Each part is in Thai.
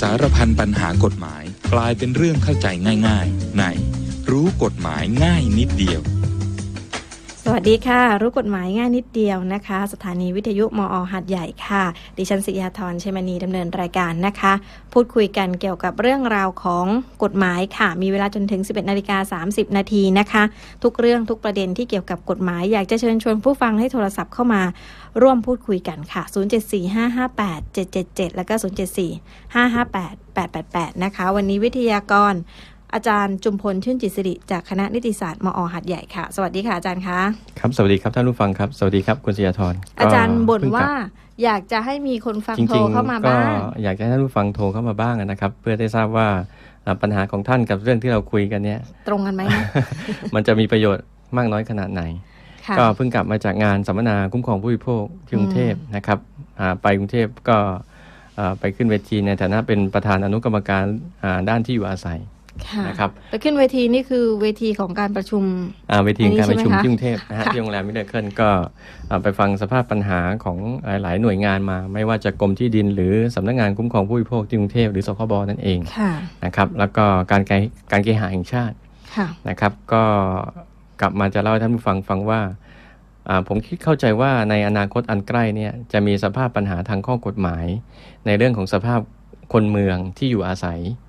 สารพันปัญหากฎหมายกลายเป็นเรื่องเข้าใจง่าย ๆ ในรู้กฎหมายง่ายนิดเดียว วัสดีค่ะ รู้กฎหมายง่ายนิดเดียวนะคะ สถานีวิทยุมอหัดใหญ่ค่ะ ดิฉันสิยาธรเชยมณีดำเนินรายการนะคะ พูดคุยกันเกี่ยวกับเรื่องราวของกฎหมายค่ะ มีเวลาจนถึง 11นาฬิกา30 นาทีนะคะ ทุกเรื่องทุกประเด็นที่เกี่ยวกับกฎหมายอยากจะเชิญชวนผู้ฟังให้โทรศัพท์เข้ามาร่วมพูดคุยกันค่ะ 074558777 แล้วก็ 074558888 นะคะ วันนี้วิทยากร อาจารย์จุมพลชื่นจิตสิริจากคณะนิติศาสตร์มอหัดใหญ่ค่ะ สวัสดีค่ะอาจารย์คะครับสวัสดีครับท่านผู้ฟังครับ สวัสดีครับคุณศรียาธรอาจารย์บ่นเพิ่งกลัว่าอยากจะให้มีคนฟังจโทรริงเข้ามาๆก็บ้างอยากจะให้ท่านผู้ฟังโทรเข้ามาบ้างนะครับ เพื่อได้ทราบว่าอ่าปัญหาของท่านกับเรื่องที่เราคุยกันเนี่ย ตรงกันไหมนะมันจะมีประโยชน์มากน้อยขนาดไหนค่ะก็เพิ่งกลับมาจากงานสัมมนาคุ้มครองผู้บริโภคที่กรุงเทพนะครับอ่าไปกรุงเทพก็อ่าไปขึ้นเวทีในฐานะเป็นประธานอนุกรรมการอ่าด้านที่อยู่อาศัยค่ะ นะครับไปขึ้นเวทีนี่คือเวทีของการประชุมอ่าเวทีอันนี้การประชุมใช่ไหมคะที่กรุงเทพนะฮะค่ะที่โรงแรมมิเดเคิลก็อ่าไปฟังสภาพปัญหาของหลาย ๆ หน่วยงานมา ไม่ว่าจะกรมที่ดิน หรือสำนักงานคุ้มครองผู้บริโภคที่กรุงเทพหรือสคบนั่นเองค่ะนะครับแล้วก็การแกการเคหะแห่งชาติค่ะนะครับ ก็กลับมาจะเล่าให้ท่านผู้ฟังฟังว่าอ่าผมคิดเข้าใจว่าในอนาคตอันใกล้เนี่ยจะมีสภาพปัญหาทางข้อกฎหมาย ในเรื่องของสภาพคนเมืองที่อยู่อาศัยค่ะ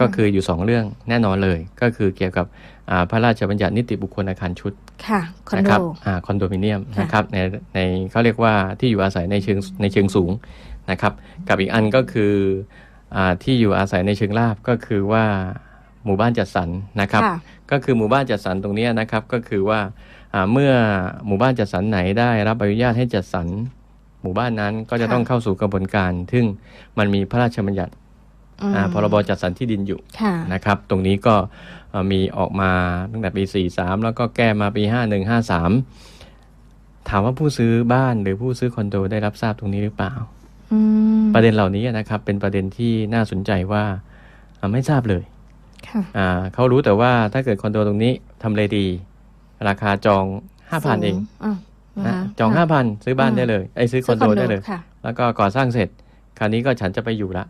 ก็คืออยู่สองเรื่องแน่นอนเลย ก็คือเกี่ยวกับอ่าพระราชบัญญัตินิติบุคคลอาคารชุดค่ะคอนนะโดครับอ่าคอนโดมิเนียมค่ะนะครับในในเขาเรียกว่าที่อยู่อาศัยในเชิงในเชิงสูงนะครับ กับอีกอันก็คืออาที่อยู่อาศัยในเชิงราบก็คือว่าหมู่บ้านจัดสรรนะครับค่ะก็คือหมู่บ้านจัดสรรตรงเนี้ยนะครับก็คือว่าอ่าเมื่อหมู่บ้านจัดสรรไหนได้รับอนุญาตให้จัดสรรหมู่บ้านนั้นก็จะค่ะต้องเข้าสู่กระบวนการ ซึ่งมันมีพระราชบัญญัติอืมอ่า พรบจัดสรรที่ดินอยู่ค่ะนะครับ ตรงนี้ก็เอ่อมีออกมาตั้งแต่ปี 43 แล้วก็แก้มาปี 5153 ถามว่าผู้ซื้อบ้านหรือผู้ซื้อคอนโดได้รับทราบตรงนี้หรือเปล่าอืมประเด็นเหล่านี้นะครับเป็นประเด็นที่น่าสนใจว่าอ่าไม่ทราบเลยค่ะอ่าเขารู้แต่ว่าถ้าเกิดคอนโดตรงนี้ทำเลดี ราคาจอง5,000เองอะนะนะคะจองค่ะ5,000ซื้อบ้านได้เลยไอ้ยซื้อคอนโดได้เลยค่ะแล้วก็ก่อสร้างเสร็จ คราวนี้ก็ฉันจะไปอยู่ละ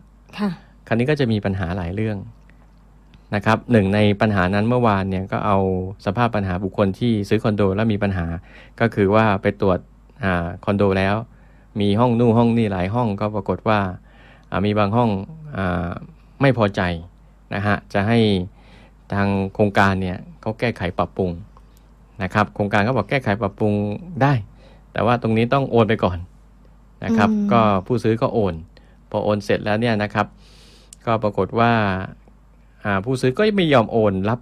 ค่ะคราวนี้ก็จะมีปัญหาหลายเรื่องนะครับหนึ่งในปัญหานั้นเมื่อวานเนี่ยก็เอาสภาพปัญหาบุคคลที่ซื้อคอนโดแล้วมีปัญหา ก็คือว่าไปตรวจอาคอนโดแล้ว มีห้องนู่นห้องนี่หลายห้องก็ปรากฏว่าอ่ามีบางห้องอาไม่พอใจนะฮะจะให้ทางโครงการเนี่ยเขาแก้ไขปรับปรุงนะครับโครงการเขาบอกแก้ไขปรับปรุงได้ แต่ว่าตรงนี้ต้องโอนไปก่อนนะครับอืมก็ผู้ซื้อก็โอน พอโอนเสร็จแล้วเนี่ยนะครับ ก็ปรากฏว่าอ่าผู้ซื้อก็ไม่ยอมโอนรับ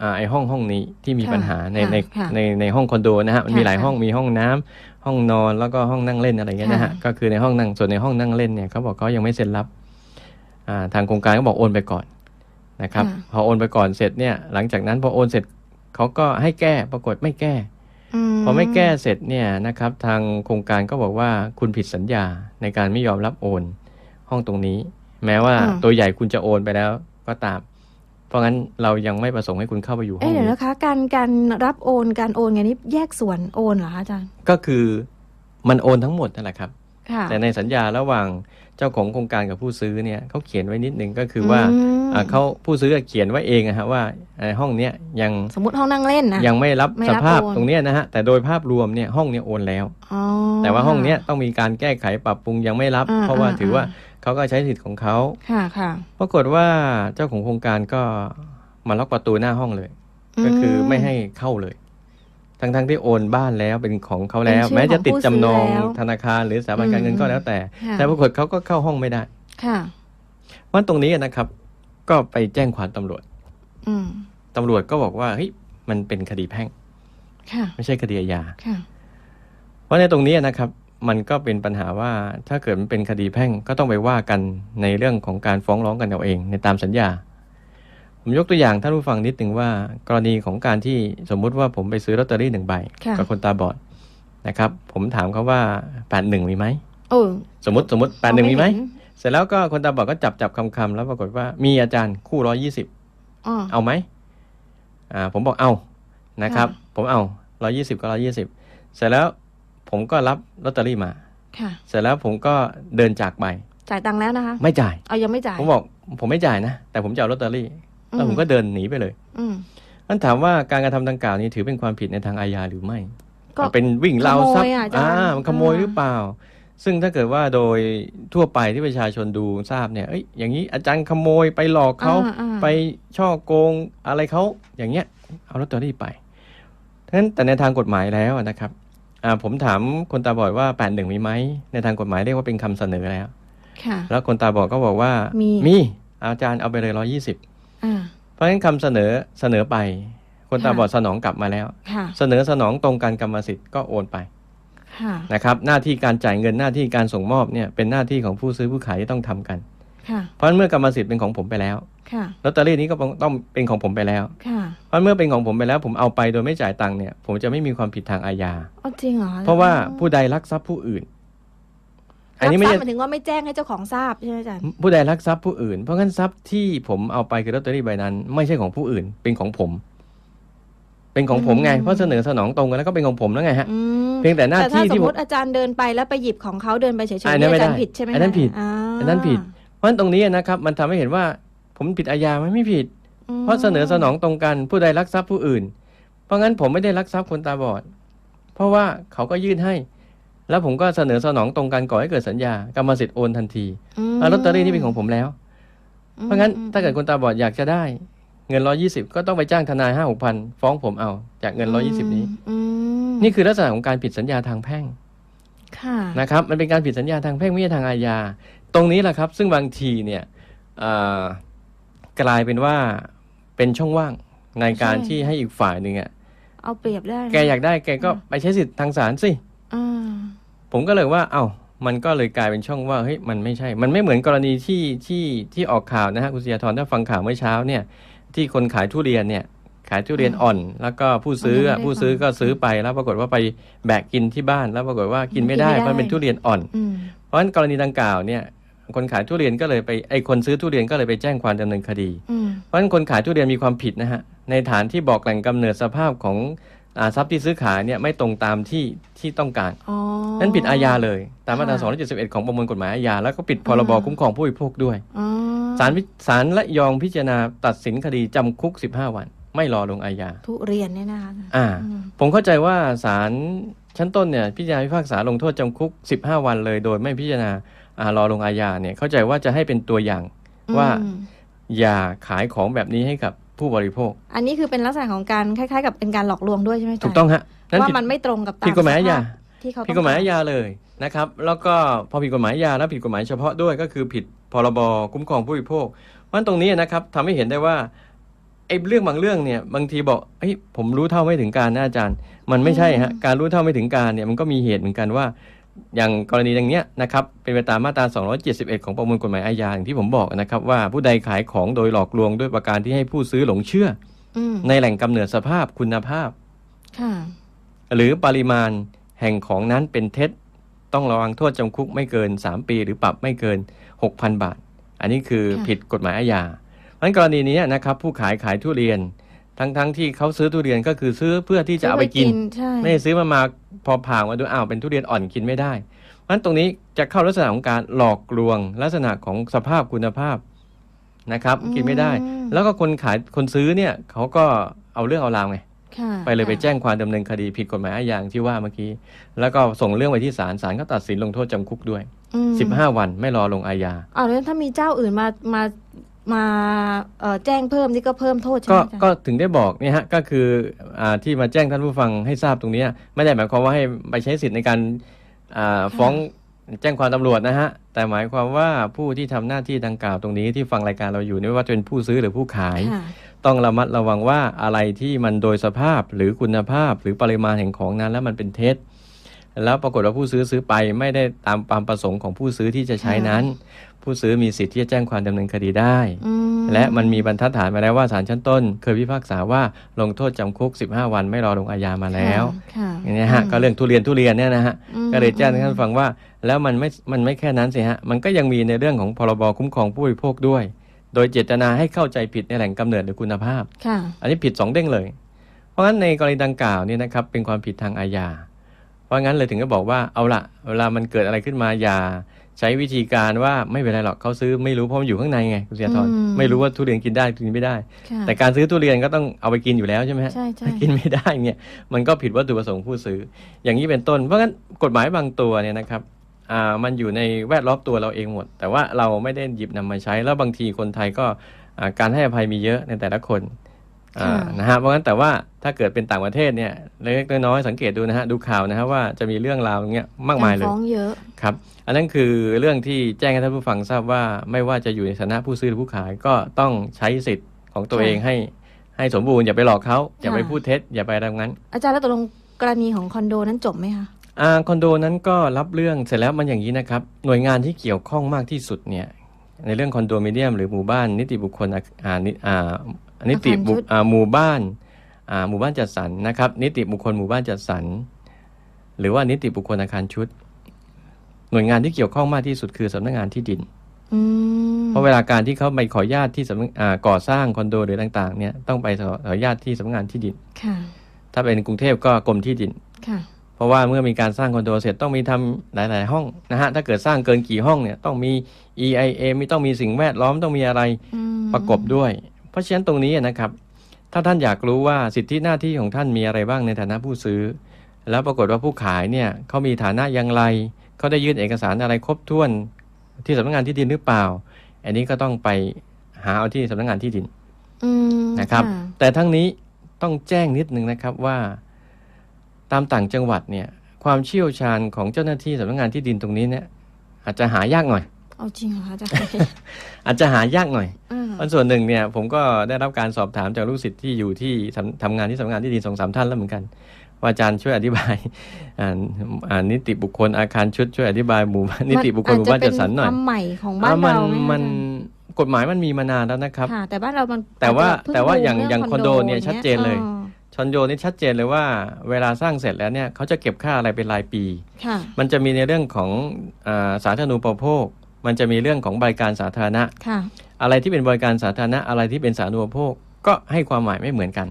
อาไอห้องห้องนี้ที่มีค่ะปัญหาในค่ะในค่ะในในห้องคอนโดนะฮะมันมีค่ะหลายค่ะห้องมีห้องน้ำห้องนอนแล้วก็ห้องนั่งเล่นอะไรเงี้ยนะฮะค่ะก็คือในห้องนั่งส่วนในห้องนั่งเล่นเนี่ยเขาบอกเขายังไม่เซ็นรับอ่าทางโครงการก็บอกโอนไปก่อนนะครับ พอโอนไปก่อนเสร็จเนี่ย หลังจากนั้นพอโอนเสร็จเขาก็ให้แก้ปรากฏไม่แก้พอไม่แก้เสร็จเนี่ยนะครับ ทางโครงการก็บอกว่าคุณผิดสัญญาในการไม่ยอมรับโอนห้องตรงนี้ แม้ว่าอืมตัวใหญ่คุณจะโอนไปแล้วก็ตาม เพราะงั้นเรายังไม่ประสงค์ให้คุณเข้าไปอยู่ห้อเอ๊ะงเดี๋ยวนี้นะคะ การการรับโอนการโอนไงนี่แยกส่วนโอนเหรอคะอาจารย์ ก็คือมันโอนทั้งหมดนั่นแหละครับค่ะแต่ในสัญญาระหว่างเจ้าของโครงการกับผู้ซื้อเนี่ยเขาเขียนไว้นิดนึงก็คือว่ามอ่าเขาผู้ซื้อเขียนไว้เองอะฮะว่าไอ้ห้องเนี้ยยังสมมติห้องนั่งเล่นนะยังไม่รับไม่สรับภาพโอนตรงเนี้ยนะฮะแต่โดยภาพรวมเนี่ยห้องเนี้ยโอนแล้วอ๋อแต่ว่าห้องเนี้ยต้องมีการแก้ไขปรับปรุงยังไม่รับอ่าเพราะว่าอ่าถือว่าอ่ เขาก็ใช้สิทธิ์ของเขาค่ะค่ะปรากฏว่าเจ้าของโครงการก็มาล็อกประตูหน้าห้องเลย ก็คือไม่ให้เข้าเลย ทั้งๆที่โอนบ้านแล้วเป็นของเขาแล้วเป็นชื่อแม้จะติดของผู้จำนองซื้อแล้วธนาคารหรือสถาบันการเงินอืมก็แล้วแต่ค่ะแต่ปรากฏเขาก็เข้าห้องไม่ได้ ค่ะเพราะตรงนี้นะครับ ก็ไปแจ้งความตำรวจอืมตำรวจก็บอกว่าเฮ้ยมันเป็นคดีแพ่งค่ะไม่ใช่คดีอาญาค่ะเพราะในตรงนี้นะครับ มันก็เป็นปัญหาว่าถ้าเกิดมันเป็นคดีแพ่งก็ต้องไปว่ากันในเรื่องของการฟ้องร้องกันเอาเองในตามสัญญา ผมยกตัวอย่างท่านผู้ฟังนิดหนึ่งว่า กรณีของการที่สมมุติว่าผมไปซื้อลอตเตอรี่หนึ่งใบค่ะกับคนตาบอดนะครับ ผมถามเขาว่าแปดหนึ่งมีไหมโอ้สมมติสมมติแปดหนึ่งมีไหมเเสร็จแล้วก็คนตาบอดก็จับจับคำคำๆแล้วปรากฏว่ามีอาจารย์คู่ร้อยี่สิบอ๋อเอาไหมอ่าผมบอกเอานะครับค่ะผมเอาร้อยี่สิบก็ร้อยี่สิบเสร็จแล้ว ผมก็รับลอตเตอรี่มา ค่ะ เสร็จแล้วผมก็เดินจากไป จ่ายตังค์แล้วนะคะ ไม่จ่าย เอายังไม่จ่าย ผมบอกผมไม่จ่ายนะ แต่ผมจะเอาลอตเตอรี่ แล้วผมก็เดินหนีไปเลยอืม นั่นถามว่าการกระทำดังกล่าวนี้ถือเป็นความผิดในทางอาญาหรือไม่ก็มันเป็นวิ่งราวทรัพขโมย์ยอะอาจารย์อ่ามันขโมยอ่า หรือเปล่า ซึ่งถ้าเกิดว่าโดยทั่วไปที่ประชาชนดูทราบเนี่ยเอ้ยอย่างนี้อาจารย์ขโมยไปหลอกเขา อ่อ่ไปช่อโกงอะไรเขาอย่างเงี้ยเอาลอตเตอรี่ไปฉะนั้นแต่ในทางกฎหมายแล้วนะครับอ่า ผมถามคนตาบอดว่า81มีไหมในทางกฎหมายเรียกว่าเป็นคำเสนอแล้วค่ะ แล้วคนตาบอดก็บอกว่า มีมีอาจารย์เอาไปเลย120อ่าเพราะฉะนั้นคำเสนอเสนอไป คนตาค่ะบอดสนองกลับมาแล้วค่ะเสนอสนองตรงกันกรรมสิทธิ์ก็โอนไปค่ะนะครับหน้าที่การจ่ายเงินหน้าที่การส่งมอบเนี่ยเป็นหน้าที่ของผู้ซื้อผู้ขายที่ต้องทำกันค่ะเพราะฉะนั้นเมื่อกรรมสิทธิ์เป็นของผมไปแล้วค่ะ ลอตเตอรี่นี้ก็ต้องเป็นของผมไปแล้วค่ะเพราะเมื่อเป็นของผมไปแล้ว ผมเอาไปโดยไม่จ่ายตังค์เนี่ย ผมจะไม่มีความผิดทางอาญาอ๋อจริงเหรอเพราะว่าผู้ใดลักทรัพย์ผู้อื่น อันนี้ไม่รับทราใช่บหมายถึงว่าไม่แจ้งให้เจ้าของทราบใช่ไหมอาจารย์ผู้ใดลักทรัพย์ผู้อื่นเพราะงั้นทรัพย์ที่ผมเอาไปคือลอตเตอรี่ใบนั้น ไม่ใช่ของผู้อื่น เป็นของผม เป็นของผมไงอืมเพราะเสนอสนองตรงกันแล้วก็เป็นของผมแล้วไงฮะอืมเพียงแต่หน้าแต่ถ้าที่สที่มผมมติอาจารย์เดินไปแล้วไปหยิบของเขาเดินไปเฉยๆอันนั้นไม่อาจารย์ได้ผิดใช่ไหมอันนั้นคะผิดาอันนั้นผิดเพราะฉะนั้นตรงนี้นะครับ มันทำให้เห็นว่า ผมผิดอาญาไหมไม่ผิดอืมเพราะเสนอสนองตรงกันผู้ใดลักทรัพย์ผู้อื่น เพราะงั้นผมไม่ได้ลักทรัพย์คนตาบอด เพราะว่าเขาก็ยื่นให้ แล้วผมก็เสนอสนองตรงกันก่อให้เกิดสัญญากรรมสิทธิ์โอนทันทีมแล้วลอตเตอรี่นี่เป็นของผมแล้ว เพราะงั้นถ้าเกิดคนตาบอดอยากจะได้ เงิน120ก็ต้องไปจ้างทนายห้าหกพันฟ้องผมเอา จากเงิน120นี้อืมนี่คือลักษณะของการผิดสัญญาทางแพ่งค่ะนะครับมันเป็นการผิดสัญญาทางแพ่งไม่ใช่ทางอาญาตรงนี้แหละครับ ซึ่งบางทีเนี่ยเอ่อ กลายเป็นว่าเป็นช่องว่างในการใช่ที่ให้อีกฝ่ายหนึ่งอะเอาเปรียบได้นะแกอยากได้แกก็ไปใช้สิทธิ์ทางศาลสิอ่าผมก็เลยว่า เอ้ามันก็เลยกลายเป็นช่องว่าเฮ้ยมันไม่ใช่ มันไม่เหมือนกรณีที่ที่ที่ออกข่าวนะฮะคุณเสียทรถ้าฟังข่าวเมื่อเช้าเนี่ย ที่คนขายทุเรียนเนี่ย ขายทุเรียนอ่อน แล้วก็ผู้ซื้ออะผู้ซื้อก็ซื้อไปแล้วปรากฏว่าไปแบกกินที่บ้านแล้วปรากฏว่ากินไม่ได้เพราะมันเป็นทุเรียนอ่อนอืมเพราะฉะนั้นกรณีดังกล่าวเนี่ย คนขายทุเรียนก็เลยไปไอ้คนซื้อทุเรียนก็เลยไปแจ้งความดำเนินคดี อืมเพราะฉะนั้นคนขายทุเรียนมีความผิดนะฮะในฐานที่บอกแหล่งกำเนิดสภาพของอาทรัพย์ที่ซื้อขายเนี่ยไม่ตรงตามที่ที่ต้องการอ๋อ นั่นผิดอาญาเลย ตามมาตราค่ะ 271 ของประมวลกฎหมายอาญาแล้วก็ผิดพรบอ่าคุ้มครองผู้บริโภคด้วยอ๋อศาลวิศาลและยองพิจารณาตัดสินคดีจำคุก 15 วัน ไม่รอลงอาญา ทุเรียนเนี่ยนะคะอ่า อืมผมเข้าใจว่าศาลชั้นต้นเนี่ยพิจารณาพิพากษาลงโทษจำคุก 15 วันเลย โดยไม่พิจารณาอ่า รอลงอาญาเนี่ยเข้าใจว่าจะให้เป็นตัวอย่างว่าอืมอย่าขายของแบบนี้ให้กับผู้บริโภค อันนี้คือเป็นลักษณะของการคล้ายๆ กับเป็นการหลอกลวงด้วยใช่ไหมอาจารย์ถูกต้องฮะนั่นว่าผิดมันไม่ตรงกับตามผิดกฎหมายอาญาสภพที่เขาผิดกฎหมายอาญาเลยนะครับ แล้วก็พอผิดกฎหมายอาญาแล้วผิดกฎหมายเฉพาะด้วยก็คือผิดพรบคุ้มครองผู้บริโภคเพราะฉะนั้นตรงนี้นะครับทำให้เห็นได้ว่าไอ้เรื่องบางเรื่องเนี่ยบางทีบอกเฮ้ยผมรู้เท่าไม่ถึงการนะอาจารย์ มันไม่ใช่ฮะการรู้เท่าไม่ถึงการเนี่ยมันก็มีเหตุเหมือนกันว่า อย่างกรณีอย่างเนี้ยนะครับเป็นไปตามมาตรา 271 ของประมวลกฎหมายอาญาอย่างที่ผมบอกนะครับ ว่าผู้ใดขายของโดยหลอกลวงด้วยประการที่ให้ผู้ซื้อหลงเชื่ออืมในแหล่งกำเนิดสภาพคุณภาพค่ะหรือปริมาณแห่งของนั้นเป็นเท็จ ต้องระวังโทษจำคุกไม่เกิน 3 ปี หรือปรับไม่เกิน 6,000 บาท อันนี้คือค่ะผิดกฎหมายอาญาเพราะฉะนั้นกรณีนี้นะครับผู้ขายขายทุเรียน ทั้งทั้งที่เขาซื้อทุเรียนก็คือซื้อเพื่อที่จะเอาไปกิน ใช่ไม่ได้ซื้อมามาพอผ่ามาดูอ้าวเป็นทุเรียนอ่อนกินไม่ได้เพราะฉะนั้นตรงนี้จะเข้าลักษณะของการหลอกลวง ลักษณะของสภาพคุณภาพนะครับ กินไม่ได้อืมแล้วก็คนขายคนซื้อเนี่ยเขาก็เอาเรื่องเอาราวไงค่ะไปเลยไปค่ะแจ้งความดำเนินคดีผิดกฎหมายอาญาอย่างที่ว่าเมื่อกี้ แล้วก็ส่งเรื่องไปที่ศาลศาลก็ตัดสินลงโทษจำคุกด้วยอืม15 วันไม่รอลงอาญาอ้าวแล้วถ้ามีเจ้าอื่นมามา มาเอ่อแจ้งเพิ่มนี่ก็เพิ่มโทษใช่ไหก็มอาจารย์ก็ถึงได้บอกเนี่ยฮะก็คืออ่าที่มาแจ้งท่านผู้ฟังให้ทราบตรงเนี้ยไม่ได้หมายความว่าให้ไปใช้สิทธิ์ในการอ่าฟ้องแจ้งความตำรวจนะฮะแต่หมายความว่าผู้ที่ทำหน้าที่ดังกล่าวตรงนี้ที่ฟังรายการเราอยู่ไม่ว่าจะเป็นผู้ซื้อหรือผู้ขายค่ะต้องระมัดระวังว่าอะไรที่มันโดยสภาพหรือคุณภาพหรือปริมาณแห่งของนั้น แล้วมันเป็นเท็จแล้วปรากฏว่าผู้ซื้อซื้อไปไม่ได้ตามความประสงค์ของผู้ซื้อที่จะใช้นั้น ผู้ซื้อมีสิทธิ์ที่จะแจ้งความดำเนินคดีได้อืมและมันมีบรรทัดฐานมาแล้วว่าศาลชั้นต้น เคยพิพากษาว่าลงโทษจำคุก 15 วันไม่รอลงอาญามาแล้วค่ะอย่างนี้ฮะก็เรื่องทุเรียนทุเรียนเนี่ยนะฮะอืมก็เลยแจ้งให้ท่านฟังว่า แล้วมันไม่มันไม่แค่นั้นสิฮะมันก็ยังมีในเรื่องของพรบคุ้มครองผู้บริโภคด้วย โดยเจตนาให้เข้าใจผิดในแหล่งกำเนิดหรือคุณภาพค่ะอันนี้ผิดสองเด้งเลย เพราะงั้นในกรณีดังกล่าวเนี่ยนะครับเป็นความผิดทางอาญาเพราะงั้นเลยถึงก็บอกว่าเอาละเวลามันเกิดอะไรขึ้นมาอย่า ใช้วิธีการว่าไม่เป็นไรหรอกเขาซื้อไม่รู้เพราะมันอยู่ข้างในไงคุณเสียทรอืมไม่รู้ว่าทุเรียนกินได้กินไม่ได้ค่ะแต่การซื้อทุเรียนก็ต้องเอาไปกินอยู่แล้วใช่ไหมฮะใช่ใช่ถ้ากินไม่ได้เนี่ยมันก็ผิดวัตถุประสงค์ผู้ซื้อ อย่างนี้เป็นต้นเพราะงั้นกฎหมายบางตัวเนี่ยนะครับอ่ามันอยู่ในแวดล้อมตัวเราเองหมด แต่ว่าเราไม่ได้หยิบนำมาใช้แล้วบางทีคนไทยก็อ่าการให้อภัยมีเยอะในแต่ละคนอ่า นะฮะเพราะงั้นแต่ว่าถ้าเกิดเป็นต่างประเทศเนี่ยเล็กๆน้อยๆสังเกตดูนะฮะดูข่าวนะฮะว่าจะมีเรื่องราวอย่างเงี้ยมากมายเลยรฟ้องเยอะครับอันนั้นคือเรื่องที่แจ้งให้ท่านผู้ฟังทราบว่าไม่ว่าจะอยู่ในฐานะผู้ซื้อหรือผู้ขายก็ต้องใช้สิทธิ์ของตัวค่ะเองให้ให้สมบูรณ์อย่าไปหลอกเขาอย่าไปค่ะพูดเท็จอย่าไปอะไรทั้งนั้น อาจารย์แล้วตกลงกรณีของคอนโดนั้นจบไหมคะอ่าคอนโดนั้นก็รับเรื่องเสร็จแล้วมันอย่างนี้นะครับหน่วยงานที่เกี่ยวข้องมากที่สุดเนี่ยในเรื่องคอนโดมิเนียมหรือหมู่บ้านนิติบุคคลอาอ่า นิอ่านิติบุอาคารชุดอ่าหมู่บ้านอ่าหมู่บ้านจัดสรรนะครับ นิติบุคคลหมู่บ้านจัดสรรหรือว่านิติบุคคลอาคารชุด หน่วยงานที่เกี่ยวข้องมากที่สุดคือสำนักงานที่ดินอืมเพราะเวลาการที่เขาไปขออนุญาตที่สำนักอ่าก่อสร้างคอนโดหรือต่าง ๆ เนี่ยต้องไปขออนุญาตที่สำนักงานที่ดินค่ะถ้าเป็นกรุงเทพก็กรมที่ดินค่ะเพราะว่าเมื่อมีการสร้างคอนโดเสร็จต้องมีทำหลาย ๆ ห้องนะฮะถ้าเกิดสร้างเกินกี่ห้องเนี่ยต้องมี EIA มีต้องมีสิ่งแวดล้อมต้องมีอะไรอืมประกบด้วย เพราะฉะนั้นตรงนี้นะครับ ถ้าท่านอยากรู้ว่าสิทธิหน้าที่ของท่านมีอะไรบ้างในฐานะผู้ซื้อ แล้วปรากฏว่าผู้ขายเนี่ยเขามีฐานะอย่างไรเขาได้ยื่นเอกสารอะไรครบถ้วน ที่สำนักงานที่ดินหรือเปล่า อันนี้ก็ต้องไปหาเอาที่สำนักงานที่ดินอืมนะครับะแต่ทั้งนี้ต้องแจ้งนิดนึงนะครับว่า ตามต่างจังหวัดเนี่ยความเชี่ยวชาญของเจ้าหน้าที่สำนักงานที่ดินตรงนี้เนี่ยอาจจะหายากหน่อย เอาจริงเหรอคะอาจารย์อาจจะหายากหน่อยอืมเพราะส่วนหนึ่งเนี่ยผมก็ได้รับการสอบถามจากลูกศิษย์ที่อยู่ที่ทำทำงานที่สำนักงานที่ดินสองสามท่านแล้วเหมือนกัน ว่าอาจารย์ช่วยอธิบายอ่าอ่านิติบุคคลอาคารชุดช่วยอธิบายหมู่บ้านนิติบุคคลหมู่บ้านจัดสรรหน่อยมัาจจะเป็นความใหม่ของบ้านอ่ามัเราไหมมันอาจารย์กฎหมายมันมีมานานแล้วนะครับค่ะแต่บ้านเรามันแต่ว่าอจจะเพิ่แต่ว่าบูมอย่างเรื่อย่างคอนโดเนี่ยชัดเจนเลยอ๋อชอนโยนี่ชัดเจนเลยว่าเวลาสร้างเสร็จแล้วเนี่ยเขาจะเก็บค่าอะไรเป็นรายปีค่ะมันจะมีในเรื่องของอาสาธารณูปโภค มันจะมีเรื่องของบริการสาธารณะค่ะอะไรที่เป็นบริการสาธารณะอะไรที่เป็นสาธารณูปโภคก็ให้ความหมายไม่เหมือนกัน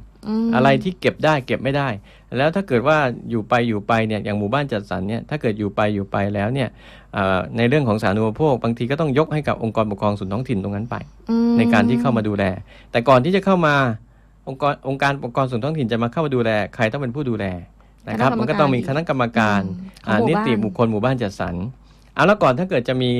มอะไรที่เก็บได้เก็บไม่ได้ แล้วถ้าเกิดว่าอยู่ไปอยู่ไปเนี่ยอย่างหมู่บ้านจัดสรรเนี่ยถ้าเกิดอยู่ไปอยู่ไปแล้วเนี่ยเอ่อในเรื่องของสาธารณูปโภคบางทีก็ต้องยกให้กับองค์กรปกครองส่วนท้องถิ่นตรงนั้นไปอืมในการที่เข้ามาดูแล แต่ก่อนที่จะเข้ามาองค์กรองค์การปกครองส่วนท้องถิ่นจะมาเข้ามาดูแลใครต้องเป็นผู้ดูแลนะครับมันก็ต้องมีคณะกรรมการอืมอ่าของหมู่นิบ้านติบุคคลหมู่บ้านจัดสรรเอาแล้วก่อนถ้าเกิดจะมี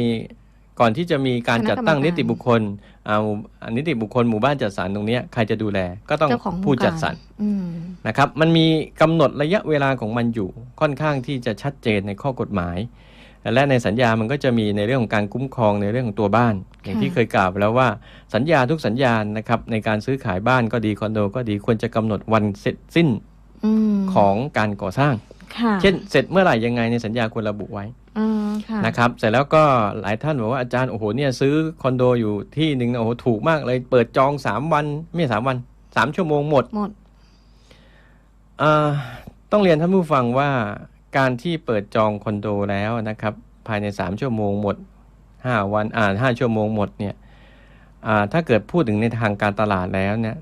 ก่อนที่จะมีการจัดตั้งคณะกรรมการนิติบุคคลอ่าหมู่อ่านิติบุคคลหมู่บ้านจัดสรรตรงเนี้ยใครจะดูแลก็ต้องเจ้าของผู้โครงการจัดสรรอืมนะครับ มันมีกำหนดระยะเวลาของมันอยู่ค่อนข้างที่จะชัดเจนในข้อกฎหมาย และในสัญญามันก็จะมีในเรื่องของการคุ้มครองในเรื่องของตัวบ้าน อย่างที่เคยกล่าวไปแล้วว่าสัญญาทุกสัญญานะครับในการซื้อขายบ้านก็ดีคอนโด ก็ดีควรจะกำหนดวันเสร็จสิ้นอืมของการก่อสร้างค่ะเช่นเสร็จเมื่อไหร่ยังไงในสัญญาควรระบุไว้อืมค่ะ นะครับเสร็จแล้วก็หลายท่านบอกว่าอาจารย์โอ้โหเนี่ยซื้อคอนโดอยู่ที่หนึ่งโอ้โหถูกมากเลย เปิดจอง3วันไม่สามวัน3ชั่วโมงหมดหมดอ่าต้องเรียนท่านผู้ฟังว่าการที่เปิดจองคอนโดแล้วนะครับ ภายใน3ชั่วโมงหมด5วันอ่าห้าชั่วโมงหมดเนี่ยอ่าถ้าเกิดพูดถึงในทางการตลาดแล้วเนี่ย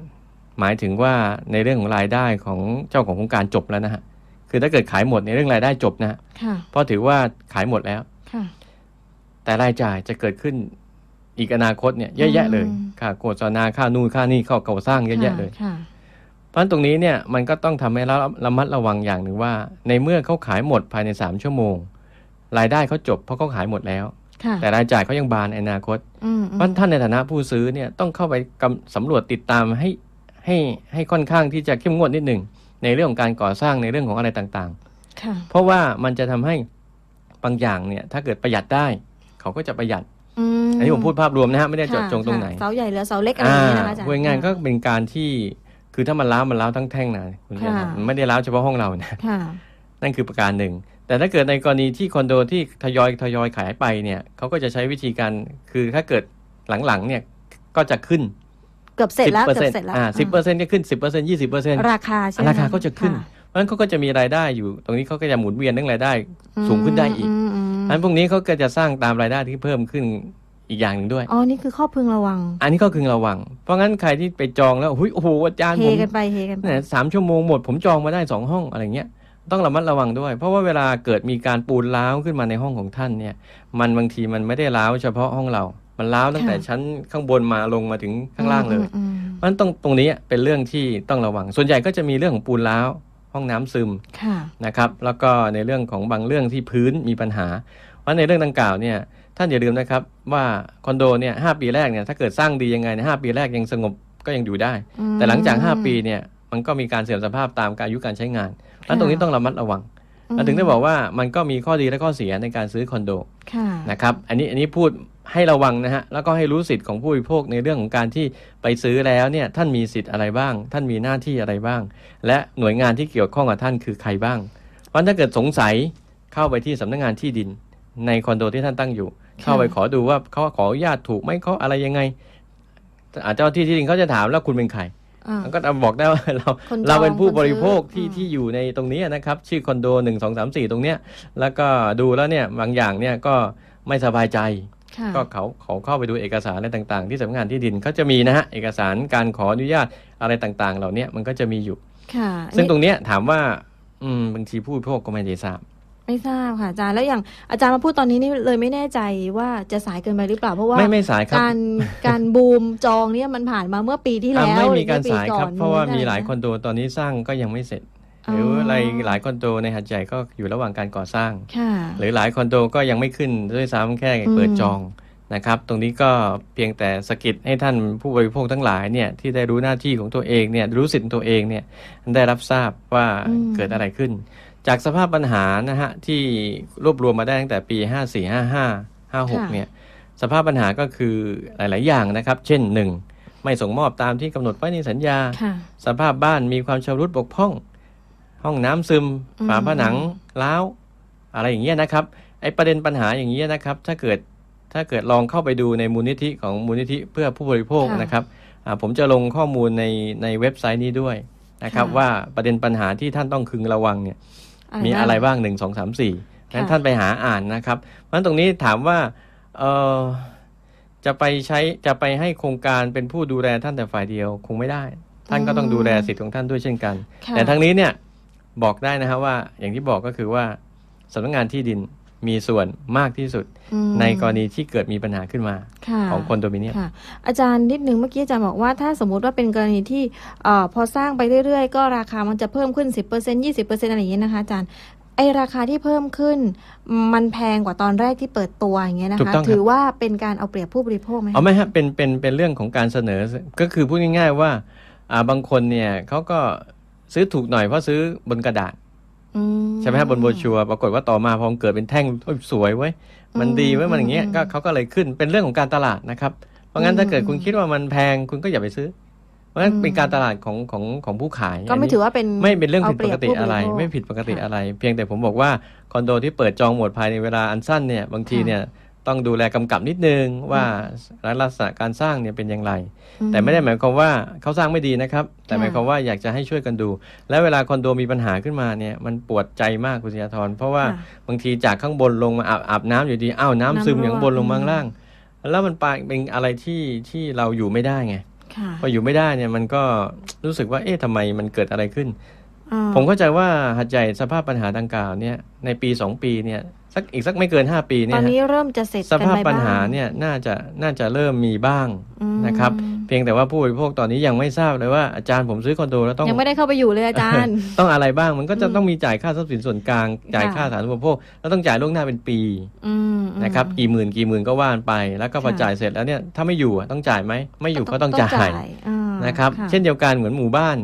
หมายถึงว่าในเรื่องของรายได้ของเจ้าของโครงการจบแล้วนะฮะ คือถ้าเกิดขายหมดในเรื่องรายได้จบนะฮะค่ะเพราะถือว่าขายหมดแล้วค่ะแต่รายจ่ายจะเกิดขึ้นอีกอนาคตเนี่ยเยอะแยะเลยอืมค่าโฆษณาค่านู่นค่านี่ค่าก่อสร้างเยอะแยะเลยค่ะเพราะฉะนั้นตรงนี้เนี่ยมันก็ต้องทำให้เราระมัดระวังอย่างหนึ่งว่า ในเมื่อเขาขายหมดภายใน3ชั่วโมง รายได้เขาจบเพราะเขาขายหมดแล้วค่ะแต่รายจ่ายเขายังบานในอนาคตอืมเพราะฉะนั้นท่านในฐานะผู้ซื้อเนี่ยต้องเข้าไปกำสำรวจติดตามให้ให้ให้ค่อนข้างที่จะเข้มงวดนิดหนึ่ง ในเรื่องของการก่อสร้างในเรื่องของอะไรต่างค่ะๆเพราะว่ามันจะทำให้บางอย่างเนี่ย ถ้าเกิดประหยัดได้ เขาก็จะประหยัดอืมอันนี้ผมพูดภาพรวมนะฮะไม่ได้เจาะค่ะจงตรงไหนค่ะเสาใหญ่เหลือเสาเล็กอะไรอย่างเงี้ยนะคะอาจารย์พูดง่ายๆก็เป็นการที่คือถ้ามันล้าวมันล้าวทั้งแท่งนะคุณเรียนค่ะมันไม่ได้ล้าวเฉพาะห้องเรานะค่ะนั่นคือประการหนึ่ง แต่ถ้าเกิดในกรณีที่คอนโดที่ทยอยทยอยขายไปเนี่ยเขาก็จะใช้วิธีการคือถ้าเกิดหลังๆเนี่ยก็จะขึ้น เกือบเสร็จแล้ว10%เกือบเสร็จแล้วอ่าสิบเปอร์เซ็นต์ก็ขึ้นสิบเปอร์เซ็นต์ยี่สิบเปอร์เซ็นต์ราคาใช่ไหมราคาก็จะขึ้นค่เพราะฉะนั้นเขาก็จะมีรายได้อยู่ ตรงนี้เขาก็จะหมุนเวียนเรื่องรายได้สูงขึ้นได้อีกมมอันพวกนี้เขาก็จะสร้างตามรายได้ที่เพิ่มขึ้นอีกอย่างหนึ่งด้วย อ๋อ นี่คือข้อพึงระวัง อันนี้ก็คือระวัง เพราะงั้นใครที่ไปจองแล้วหุยโอ้โหอาจารย์เฮผมกันไปเฮกันไปเนี่ยสามชั่วโมงหมดผมจองมาได้สองห้องอะไรเงี้ยต้องระมัดระวังด้วย เพราะว่าเวลาเกิดมีการปูนร้าวขึ้นมาในห้องของท่านเนี่ย มันบางทีมันไม่ได้ร้าวเฉพาะห้องเรา มันร้าวตั้งแต่ค่ะชั้นข้างบนมาลงมาถึงข้างล่างเลยอืมเพราะฉะนั้นตรงตรงนี้เป็นเรื่องที่ต้องระวัง ส่วนใหญ่ก็จะมีเรื่องของปูนร้าวห้องน้ำซึมค่ะนะครับแล้วก็ในเรื่องของบางเรื่องที่พื้นมีปัญหา เพราะในเรื่องดังกล่าวเนี่ยท่านอย่าลืมนะครับว่าคอนโดเนี่ยหปีแรกเนี่ยถ้าเกิดสร้างดียังไงในห้าปีแรกยังสงบก็ยังอยู่ได้อืมแต่หลังจาก 5 ปีเนี่ยมันก็มีการเสื่อมสภาพตามการอายุการใช้งานเพราะฉะนั้นตรงนี้ต้องระมัดระวังเราถึงได้บอกว่ามันก็มีข้อดีและข้อเสียในการซื้อคอนโดค่ะนะครับอันนี้อันนี้พูด ให้ระวังนะฮะแล้วก็ให้รู้สิทธิ์ของผู้บริโภคในเรื่องของการที่ไปซื้อแล้วเนี่ยท่านมีสิทธิ์อะไรบ้าง ท่านมีหน้าที่อะไรบ้าง และหน่วยงานที่เกี่ยวข้องกับท่านคือใครบ้าง เพราะถ้าเกิดสงสัยเข้าไปที่สำนักงานที่ดิน ในคอนโดที่ท่านตั้งอยู่ เข้าไปขอดูว่าเขาขออนุญาตถูกไหมเขาอะไรยังไงอาจเจ้าที่ที่ดินเขาจะถามแล้วคุณเป็นใครอ่ามันก็จะบอกได้ว่าเราคนจองเราเป็นผู้คนซื้อบริโภคที่อืมที่อยู่ในตรงนี้นะครับ ชื่อคอนโดหนึ่งสองสามสี่ตรงเนี้ยแล้วก็ดูแล้วเนี่ยบางอย่างเนี่ยก็ไม่สบายใจค่ะ ก็เขาเขาเข้าไปดูเอกสารอะไรต่าง ๆ ที่สำนักงานที่ดินเขาจะมีนะฮะเอกสารการขออนุญาตอะไรต่างๆ เหล่าเนี้ยมันก็จะมีอยู่ค่ะซึ่งตนี่รงเนี้ยถามว่า อืมบางทีผู้บริโภคก็ไม่ได้ทราบไม่ทราบค่ะอาจารย์แล้วอย่างอาจารย์มาพูดตอนนี้นี่เลยไม่แน่ใจว่าจะสายเกินไปหรือเปล่าเพราะว่าไม่ไม่สายครับการการบูมจองเนี่ยมันผ่านมาเมื่อปีที่อะแล้วไม่มีการหอปีสายครับก่อนเพราะว่ามีไได้หลายนะคอนโดตอนนี้สร้างก็ยังไม่เสร็จอ๋อ หรืออะไรหลายคอนโดในหัดใหญ่ก็อยู่ระหว่างการก่อสร้างค่ะหรือหลายคอนโดก็ยังไม่ขึ้นด้วยซ้ำแค่เปิดอืมจองนะครับ ตรงนี้ก็เพียงแต่สะกิดให้ท่านผู้บริโภคทั้งหลายเนี่ยที่ได้รู้หน้าที่ของตัวเองเนี่ยรู้สิทธิ์ของตัวเองเนี่ยได้รับทราบว่าเกิดอะไรขึ้น จากสภาพปัญหานะฮะที่รวบรวมมาได้ตั้งแต่ปี 54 55 56เนี่ยสภาพปัญหาก็คือหลาย ๆ อย่างนะครับ เช่น 1. ไม่ส่งมอบตามที่กำหนดไว้ในสัญญาค่ะสภาพบ้านมีความชำรุดบกพร่อง ห้องน้ำซึมอืมฝาผนังร้าวอะไรอย่างเงี้ยนะครับไอ้ประเด็นปัญหาอย่างเงี้ยนะครับ ถ้าเกิดถ้าเกิดลองเข้าไปดูในมูลนิธิของมูลนิธิเพื่อผู้บริโภคค่ะนะครับอ่าผมจะลงข้อมูลในในเว็บไซต์นี้ด้วยนะครับค่ะว่าประเด็นปัญหาที่ท่านต้องพึงระวังเนี่ยมีอะไรบ้างหนึ่งสองสามสี่นั้นค่ะท่านไปหาอ่านนะครับเพราะฉะนั้นตรงนี้ถามว่าเออจะไปใช้จะไปให้โครงการเป็นผู้ดูแลท่านแต่ฝ่ายเดียวคงไม่ได้ ท่านก็ต้องดูแลสิทธิ์ของท่านด้วยเช่นกันค่ะแต่ทั้งนี้เนี่ย บอกได้นะฮะว่า อย่างที่บอกก็คือว่าสำนักงานที่ดินมีส่วนมากที่สุดอืมในกรณีที่เกิดมีปัญหาขึ้นมาค่ะของคอนโดมิเนียมค่ะอาจารย์นิดนึงเมื่อกี้อาจารย์บอกว่าถ้าสมมุติว่าเป็นกรณีที่เอ่อพอสร้างไปเรื่อยๆ ก็ราคามันจะเพิ่มขึ้น 10% 20%อะไรอย่างเงี้ยนะคะอาจารย์ไอราคาที่เพิ่มขึ้น มันแพงกว่าตอนแรกที่เปิดตัวอย่างเงี้ยนะถูกคะต้องครับถือว่าเป็นการเอาเปรียบผู้บริโภคไหมคะเอาไหมฮะเป็นเป็นเป็นเรื่องของการเสนอก็คือพูดง่ายๆว่าอ่าบางคนเนี่ยเขาก็ ซื้อถูกหน่อยเพราะซื้อบนกระดาษอืใช่ไหมฮะบนโบรชัวร์ปรากฏว่าต่อมาพอมันเกิดเป็นแท่งเฮ้ยสวยไว้ยมันดีไว้ยมันอย่างเงี้ยก็เขาก็เลยขึ้นเป็นเรื่องของการตลาดนะครับ เพราะงั้นถ้าเกิดคุณคิดว่ามันแพงคุณก็อย่าไปซื้อ เพราะงั้นเป็นการตลาดของของของผู้ขาย ก็ไม่นนี้ถือว่าเป็นไม่เป็นเรื่องผิดปกติาเยบผู้บอะไรโภคไม่ผิดปกติค่ะอะไร เพียงแต่ผมบอกว่าคอนโดที่เปิดจองหมดภายในเวลาอันสั้นเนี่ยบางทีค่ะเนี่ย ต้องดูแลกำกับนิดนึงว่าลักษณะการสร้างเนี่ยเป็นอย่างไรอืแต่ไม่ได้หมายความว่าเขาสร้างไม่ดีนะครับ แต่ค่ะหมายความว่าอยากจะให้ช่วยกันดู แล้วเวลาคอนโดมีปัญหาขึ้นมาเนี่ยมันปวดใจมากคุณศิยาธรเพราะว่าค่ะบางทีจากข้างบนลงมาอาบอาบน้ำอยู่ดีอ้าวน้ำซึมน้ำรั่วอย่างบนลงมาอืมข้างล่าง แล้วมันไปเป็นอะไรที่ที่เราอยู่ไม่ได้ไงค่ะพออยู่ไม่ได้เนี่ยมันก็รู้สึกว่าเอ๊ะทำไมมันเกิดอะไรขึ้นอ่าผมเข้าใจว่าหัดใหญ่สภาพปัญหาดังกล่าวเนี่ยในปี2ปีเนี่ย สักอีกสักไม่เกิน 5 ปีตเนี่อยนฮะนี้เริ่มจะเสร็จสกันภาพไปปัญหาบ้งเนี่ยน่าจะน่าจะเริ่มมีบ้างอืมนะครับเพียงแต่ว่าผู้บริโภคตอนนี้ยังไม่ทราบเลยว่าอาจารย์ผมซื้อคอนโดแล้วต้องยังไม่ได้เข้าไปอยู่เลยอาจารย์ ต้องอะไรบ้างมันก็จะอืมต้องมีจ่ายค่าทรัพย์สินส่วนกลางจ่ายค่ะค่าสาธารณูปโภคแล้วต้องจ่ายล่วงหน้าเป็นปีอืมนะครับอืมกี่หมื่นกี่หมื่นก็ว่านไป แล้วก็พอค่ะจ่ายเสร็จแล้วเนี่ยถ้าไม่อยู่อะต้องจ่ายไหมไม่อยู่ก็ต้องจ่ายอ่านะครับะเช่นเดียวกันเหมือนหมู่บ้านห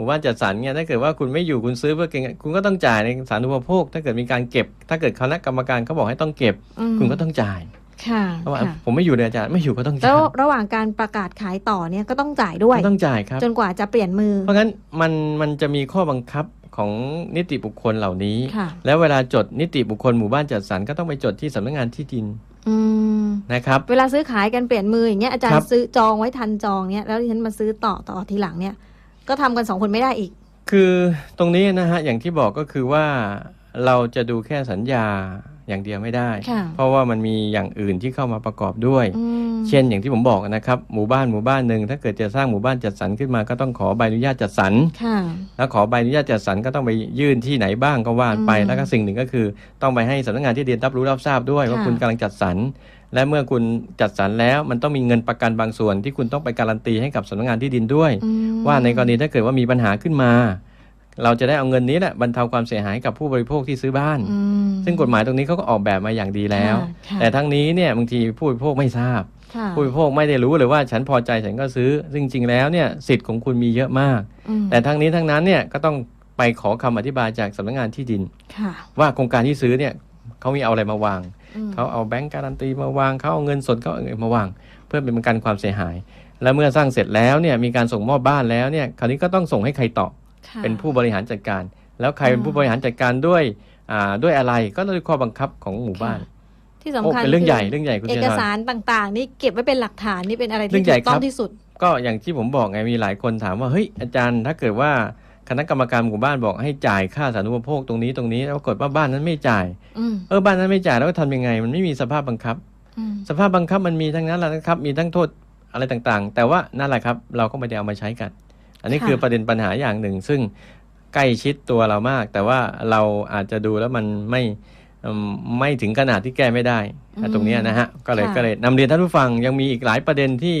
มู่บ้านจัดสรรเนี่ยถ้าเกิดว่าคุณไม่อยู่คุณซื้อเพื่อเก็บคุณก็ต้องจ่ายในสาธารณูปโภค ถ้าเกิดมีการเก็บ ถ้าเกิดคณะกรรมการเขาบอกให้ต้องเก็บอืมคุณก็ต้องจ่ายค่ะเพราะว่าค่ะผมไม่อยู่เลยอาจารย์ไม่อยู่ก็ต้องแล้จ่าวยระหว่างการประกาศขายต่อเนี่ยก็ต้องจ่ายด้วยก็ต้องจ่ายครับจนกว่าจะเปลี่ยนมือ เพราะงั้นมันมันจะมีข้อบังคับของนิติบุคคลเหล่านี้ค่ะแล้วเวลาจดนิติบุคคลหมู่บ้านจัดสรรก็ต้องไปจดที่สำนักงานที่ดินอืมนะครับเวลาซื้อขายกันเปลี่ยนมืออย่างเงี้ยอาจารครัย์บซื้อจองไว้ทันจองเนี่ยแล้วดิฉันมาซื้อต่อต่อทีหลังเนี่ย ก็ทำกันสองคนไม่ได้อีก คือตรงนี้นะฮะอย่างที่บอกก็คือว่าเราจะดูแค่สัญญาอย่างเดียวไม่ได้ ค่ะ เพราะว่ามันมีอย่างอื่นที่เข้ามาประกอบด้วย อืมเช่นอย่างที่ผมบอกนะครับหมู่บ้านหมู่บ้านหนึ่งถ้าเกิดจะสร้างหมู่บ้านจัดสรรขึ้นมาก็ต้องขอใบอนุญาตจัดสรร ค่ะ แล้วขอใบอนุญาตจัดสรรก็ต้องไปยื่นที่ไหนบ้างก็ว่าไป อืมแล้วก็สิ่งหนึ่งก็คือ ต้องไปให้สำนักงานที่ดินรับรู้รับทราบด้วยว่าค่ะ คุณกำลังจัดสรร และเมื่อคุณจัดสรรแล้วมันต้องมีเงินประกันบางส่วน ที่คุณต้องไปการันตีให้กับสำนักงานที่ดินด้วยอืมว่าในกรณีถ้าเกิดว่ามีปัญหาขึ้นมา เราจะได้เอาเงินนี้แหละบรรเทาความเสียหายกับผู้บริโภคที่ซื้อบ้านอืมซึ่งกฎหมายตรงนี้เขาก็ออกแบบมาอย่างดีแล้วค่ะแต่ทั้งนี้เนี่ยบางทีผู้บริโภคไม่ทราบค่ะผู้บริโภคไม่ได้รู้เลยว่าฉันพอใจฉันก็ซื้อ ซึ่งจริงๆแล้วเนี่ยสิทธิ์ของคุณมีเยอะมากอืมแต่ทั้งนี้ทั้งนั้นเนี่ยก็ต้องไปขอคำอธิบายจากสำนักงานที่ดินค่ะว่าโครงการที่ซื้อเนี่ยเขามีเอาอะไรมาวางอืม เขาเอาแบงก์การันตีมาวางเขาเอาเงินสดเขาเอาเงินมาวาง เพื่อเป็นประกันความเสียหาย และเมื่อสร้างเสร็จแล้วเนี่ยมีการส่งมอบบ้านแล้วเนี่ยคราวนี้ก็ต้องส่งให้ใครต่อค่ะเป็นผู้บริหารจัดการ แล้วใครเป็นผู้บริหารจัดการด้วยอ่าด้วยอะไรก็ด้วยข้อบังคับของหมู่บ้านที่สำโอ้คัญเป็นเรื่องคืใหญ่เรื่องใหญ่คุณเอเจกริญสารต่าง ๆ นี่เก็บไว้เป็นหลักฐานนี่เป็นอะไรเรื่ที่องใหญ่ถูกต้อครังบที่สุด ก็อย่างที่ผมบอกไงมีหลายคนถามว่าเฮ้ยอาจารย์ถ้าเกิดว่า คณะกรรมการหมู่บ้านบอกให้จ่ายค่าสาธารณูปโภคตรงนี้ตรงนี้แล้วปรากฏว่าบ้านนั้นไม่จ่าย อืมเออบ้านนั้นไม่จ่ายแล้วก็ทำยังไง มันไม่มีสภาพบังคับ อืมสภาพบังคับมันมีทั้งนั้นแหละนะครับ มีทั้งโทษอะไรต่างๆ แต่ว่านั่นแหละครับ เราก็ไม่ได้เอามาใช้กัน อันนี้คือประเด็นปัญหาอย่างหนึ่ง ซึ่งใกล้ชิดตัวเรามาก แต่ว่าเราอาจจะดูแล้วมันไม่อืม ไม่ถึงขนาดที่แก้ไม่ได้อืมตรงเนี้ยนะฮะก็เลยค่ะก็เลยนำเรียนท่านผู้ฟังยังมีอีกหลายประเด็นที่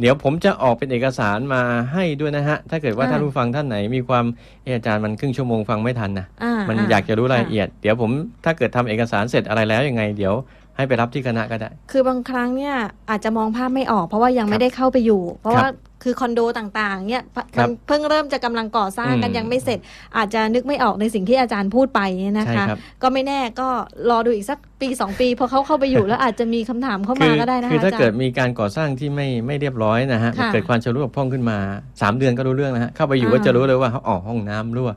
เดี๋ยวผมจะออกเป็นเอกสารมาให้ด้วยนะฮะถ้าเกิดว่าท่านผู้ฟังท่านไหนมีความเอออาจารย์มันครึ่งชั่วโมงฟังไม่ทันนะอ่ามันอ่อยากจะรู้รายละเอียด เดี๋ยวผมถ้าเกิดทำเอกสารเสร็จอะไรแล้วยังไง เดี๋ยว ให้ไปรับที่คณะก็ได้ คือบางครั้งเนี่ยอาจจะมองภาพไม่ออก เพราะว่ายังครับไม่ได้เข้าไปอยู่ เพราะครับว่าคือคอนโดต่างๆเนี่ยครัมับนเพิ่งเริ่มจะกำลังก่อสร้างกันอืมยังไม่เสร็จ อาจจะนึกไม่ออกในสิ่งที่อาจารย์พูดไปเนี่ยนะใช่คะครับก็ไม่แน่ก็รอดูอีกสักปีสองปีพอเขาเข้าไปอยู่แล้วอาจจะมีคำถามเข้ามาก็ได้นะคะคือถ้าอาจารเกิดย์มีการก่อสร้างที่ไม่ไม่เรียบร้อยนะฮะค่ะเกิดความชำรุดบกพร่องขึ้นมา 3 เดือนก็รู้เรื่องนะฮะเข้าไปอยู่อ่าก็จะรู้เลยว่าเขาออกห้องน้ำรั่ว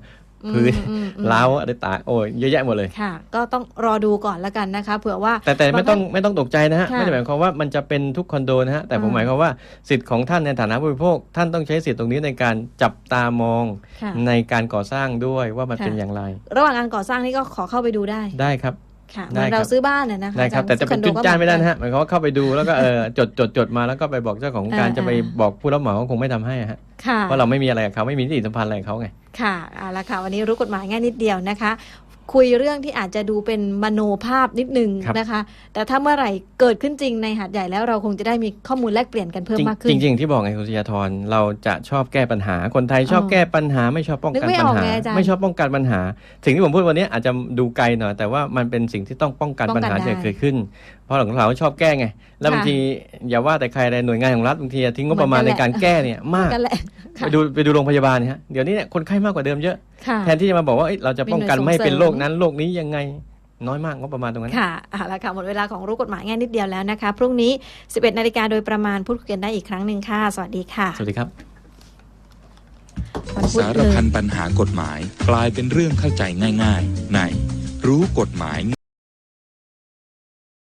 พื้นอืมอืมอืมล้าวอะไรตากโอ้ยเยอะแยะหมดเลยค่ะ ก็ต้องรอดูก่อนแล้วกันนะคะเผื่อว่า แต่แต่ไม่ต้องไม่ต้องตกใจนะฮะค่ะไม่ได้หมายความว่ามันจะเป็นทุกคอนโดนะฮะแต่ผมอ่าหมายความว่าสิทธิ์ของท่านในฐานะผู้บริโภค ท่านต้องใช้สิทธิ์ตรงนี้ในการจับตามองค่ะในการก่อสร้างด้วยว่ามันค่ะเป็นอย่างไร ระหว่างการก่อสร้างนี่ก็ขอเข้าไปดูได้ได้ครับ ค่ะเหได้มือนครับเราซื้อบ้านน่ะนะคะได้ครับอาแต่จารย์จะเป็นคอจุดก็จ้านไม่ได้เหนะอกัฮะหมายความว่าเข้าไปดูแล้วก็เออจดจดจดมาแล้วก็ไปบอกเจ้าของการอ่าจะไปอ่าบอกผู้รับเหมาก็คงไม่ทำให้อะฮะค่ะเพราะเราไม่มีอะไรกับเขาไม่มีนิติสัมพันธ์อะไรกับเขาไงค่ะเอาละค่ะ วันนี้รู้กฎหมายง่ายนิดเดียวนะคะ คุยเรื่องที่อาจจะดูเป็นมโนภาพนิดนึงครับนะคะ แต่ถ้าเมื่อไหร่เกิดขึ้นจริงในหาดใหญ่แล้วเราคงจะได้มีข้อมูลแลกเปลี่ยนกันเพิ่มมากขึ้น จริงจริงๆที่บอกไงคุณศิยาธรเราจะชอบแก้ปัญหาคนไทยชอบอ๋อแก้ปัญหาไม่ชอบป้องกันนึกไม่ปัญออกหาไงอาจารย์ไม่ชอบป้องกันปัญหาสิ่งที่ผมพูดวันนี้อาจจะดูไกลหน่อยแต่ว่ามันเป็นสิ่งที่ต้องป้องกันป้องกัปันญหาได้ที่จะเกิดขึ้นเพราะหลังเราชอบแก้ไง แล้วค่ะบางทีอย่าว่าแต่ใครเลยหน่วยงานของรัฐบางทีทิ้งงบประมาณเหมืในอนกันแหละการแก้เนี่ยมากกันแหละไปค่ะดูไปดูโรงพยาบาลเนี่ยฮะเดี๋ยวนี้เนี่ยคนไข้มากกว่าเดิมเยอะค่ะแทนที่จะมาบอกว่าเอ้ยเราจะป้องกันมีหน่วยไม่ให้เป็นส่งเสริมโรคนั้นโรคนี้ยังไงน้อยมากงบประมาณตรงนั้น ค่ะเอาละค่ะ หมดเวลาของรู้กฎหมายง่ายนิดเดียวแล้วนะคะ พรุ่งนี้ 11 นาฬิกาโดยประมาณพูดคุยกันได้อีกครั้งหนึ่งค่ะ สวัสดีค่ะ สวัสดีครับวันพุธสารเลยพันปัญหากฎหมายกลายเป็นเรื่องเข้าใจง่าย ๆ ในรู้กฎหมาย